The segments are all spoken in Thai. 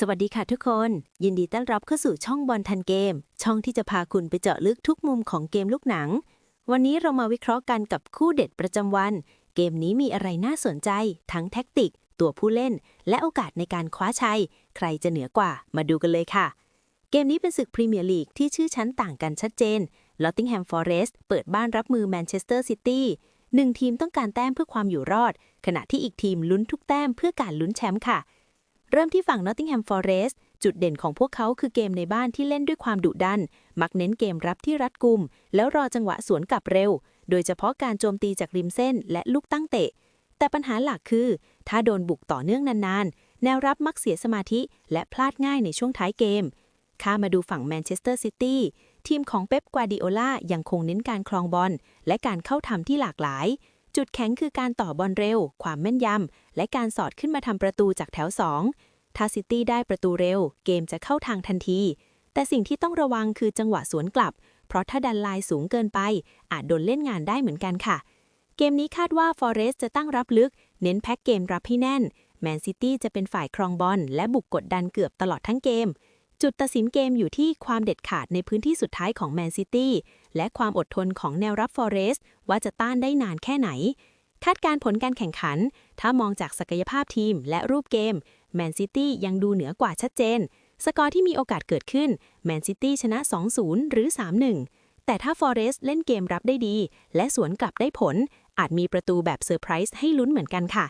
สวัสดีค่ะทุกคน ยินดีต้อนรับเข้าสู่ช่องบอลทันเกม ช่องที่จะพาคุณไปเจาะลึกทุกมุมของเกมลูกหนัง วันนี้เรามาวิเคราะห์กันกับคู่เด็ดประจำวัน เกมนี้มีอะไรน่าสนใจ ทั้งแท็กติก ตัวผู้เล่น และโอกาสในการคว้าชัย ใครจะเหนือกว่า มาดูกันเลยค่ะ เกมนี้เป็นศึกพรีเมียร์ลีกที่ชื่อชั้นต่างกันชัดเจนลอตติงแฮมฟอเรสต์เปิดบ้านรับมือแมนเชสเตอร์ซิตี้หนึ่งทีมต้องการแต้มเพื่อความอยู่รอด ขณะที่อีกทีมลุ้นทุกแต้มเพื่อการลุ้นแชมป์ค่ะ เริ่มที่ฝั่ง Nottingham Forest จุดเด่นของพวกเขาคือเกมในบ้านที่เล่นด้วยความดุดัน มักเน้นเกมรับที่รัดกุม แล้วรอจังหวะสวนกลับเร็ว โดยเฉพาะการโจมตีจากริมเส้นและลูกตั้งเตะ แต่ปัญหาหลักคือ ถ้าโดนบุกต่อเนื่องนานๆ แนวรับมักเสียสมาธิและพลาดง่ายในช่วงท้ายเกม ข้ามาดูฝั่งแมนเชสเตอร์ซิตี้ทีมของเป๊ป กวาดิโอลายังคงเน้นการครองบอลและการเข้าทำที่หลากหลาย จุดแข็งคือการต่อบอลเร็ว ความแม่นยำ และการสอดขึ้นมาทำประตูจากแถวสองถ้าซิตี้ได้ประตูเร็ว เกมจะเข้าทางทันที แต่สิ่งที่ต้องระวังคือจังหวะสวนกลับ เพราะถ้าดันลายสูงเกินไป อาจโดนเล่นงานได้เหมือนกันค่ะ เกมนี้คาดว่าฟอเรสต์จะตั้งรับลึก เน้นแพ็กเกมรับให้แน่น แมนซิตี้จะเป็นฝ่ายครองบอลและบุกกดดันเกือบตลอดทั้งเกม จุดตัดสินเกมอยู่ที่ความเด็ดขาดในพื้นที่สุดท้ายของแมนซิตี้และความอดทนของแนวรับฟอเรสต์ว่าจะต้านได้นานแค่ไหน คาดการผลการแข่งขัน ถ้ามองจากศักยภาพทีมและรูปเกมแมนซิตี้ยังดูเหนือกว่าชัดเจน สกอร์ที่มีโอกาสเกิดขึ้นแมนซิตี้ชนะ 2-0 หรือ 3-1 แต่ถ้าฟอเรสต์เล่นเกมรับได้ดี และสวนกลับได้ผล อาจมีประตูแบบเซอร์ไพรส์ให้ลุ้นเหมือนกันค่ะ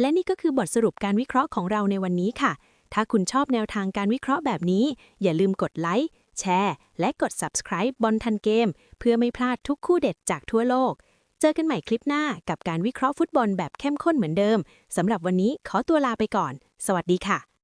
และนี่ก็คือบทสรุปการวิเคราะห์ของเราในวันนี้ค่ะ ถ้าคุณชอบแนวทางการวิเคราะห์แบบนี้ อย่าลืมกดไลค์ แชร์ และกด subscribe บอลทันเกม เพื่อไม่พลาดทุกคู่เด็ดจากทั่วโลก เจอกันใหม่คลิปหน้ากับการวิเคราะห์ฟุตบอลแบบเข้มข้นเหมือนเดิมสำหรับวันนี้ขอตัวลาไปก่อน สวัสดีค่ะ